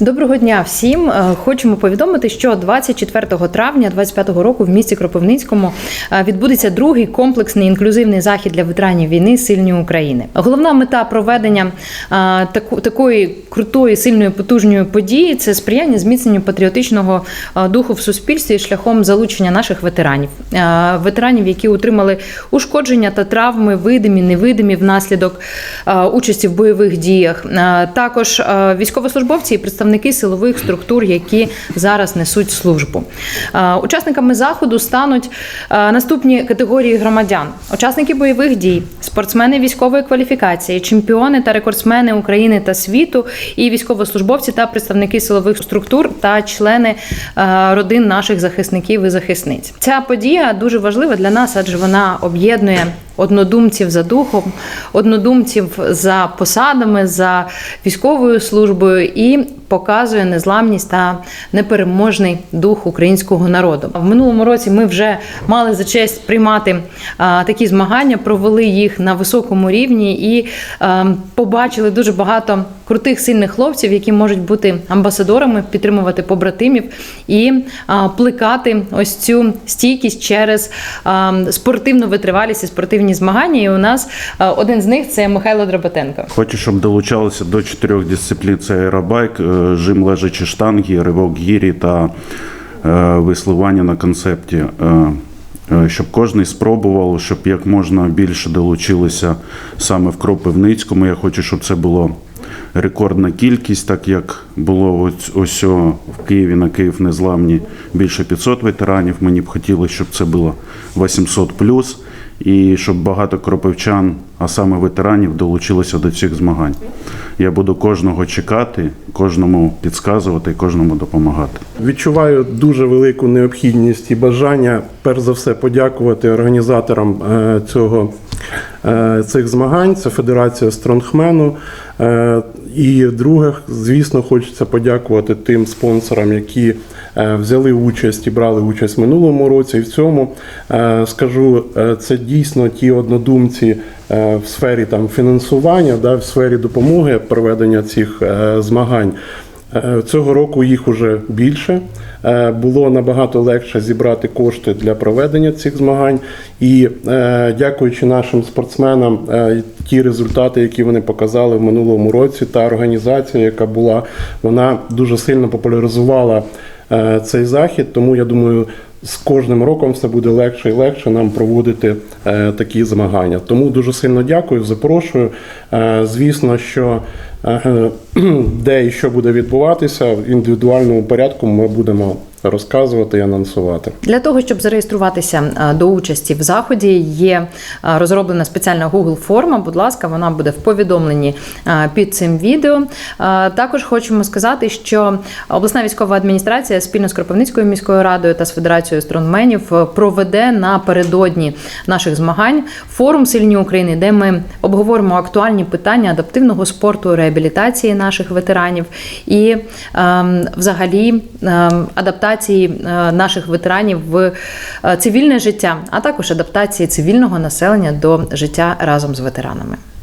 Доброго дня всім. Е, Хочемо повідомити, що 24 травня 2025 року в місті Кропивницькому е, відбудеться другий комплексний інклюзивний захід для ветеранів війни сильні України. Головна мета проведення е, такої крутої, сильної, потужної події це сприяння зміцненню патріотичного духу в суспільстві шляхом залучення наших ветеранів, ветеранів, які отримали ушкодження та травми, видимі, невидимі внаслідок участі в бойових діях. Також військовослужбовці і представники силових структур, які зараз несуть службу. Учасниками заходу стануть наступні категорії громадян: учасники бойових дій, спортсмени військової кваліфікації, чемпіони та рекордсмени України та світу, і військовослужбовці та представники силових структур та члени родин наших захисників і захисниць. Ця подія дуже важлива для нас, адже вона об'єднує однодумців за духом, однодумців за посадами, за військовою службою і показує незламність та непереможний дух українського народу. В минулому році ми вже мали за честь приймати такі змагання, провели їх на високому рівні і побачили дуже багато крутих сильних хлопців, які можуть бути амбасадорами, підтримувати побратимів і плекати ось цю стійкість через спортивну витривалість і спортивні змагання. І у нас один з них це Михайло Драбатенко. Хочу, щоб долучалися до чотирьох дисциплін: це аеробайк, е, жим лежачі штанги, ривок гірі та е, веслування на концепті. Е, е, Щоб кожен спробував, щоб як можна більше долучилися саме в Кропивницькому. Я хочу, щоб це було рекордна кількість, так як було ось, ось в Києві на Київ Незламні більше 500 ветеранів. Мені б хотілося, щоб це було 800 плюс, і щоб багато кропивчан, а саме ветеранів, долучилося до цих змагань. Я буду кожного чекати, кожному підказувати кожному допомагати. Відчуваю дуже велику необхідність і бажання, перш за все, подякувати організаторам е, цього, цих змагань. Це Федерація Стронгмену. Е, І друге, звісно, хочеться подякувати тим спонсорам, які е, взяли участь і брали участь в минулому році. І в цьому е, скажу, е, це дійсно ті однодумці е, в сфері там фінансування, да, в сфері допомоги проведення цих е, змагань. Е, Цього року їх уже більше. Е, Було набагато легше зібрати кошти для проведення цих змагань. І е, дякуючи нашим спортсменам, ті результати, які вони показали в минулому році, та організація, яка була, вона дуже сильно популяризувала цей захід. Тому я думаю, з кожним роком все буде легше і легше нам проводити е, такі змагання. Тому дуже сильно дякую, запрошую. Е, звісно, що е, де і що буде відбуватися в індивідуальному порядку, ми будемо розказувати і анонсувати. Для того щоб зареєструватися е, до участі в заході, є е, розроблена спеціальна Google форма. Будь ласка, вона буде в повідомленні е, під цим відео. Також хочемо сказати, що обласна військова адміністрація спільно з Кропивницькою міською радою та з Федерацією стронгменів е, проведе напередодні наших змагань форум Сильні України, де ми обговоримо актуальні питання адаптивного спорту, реабілітації наших ветеранів і ем, взагалі ем, адаптації е, наших ветеранів в е, цивільне життя, а також адаптації цивільного населення до життя разом з ветеранами.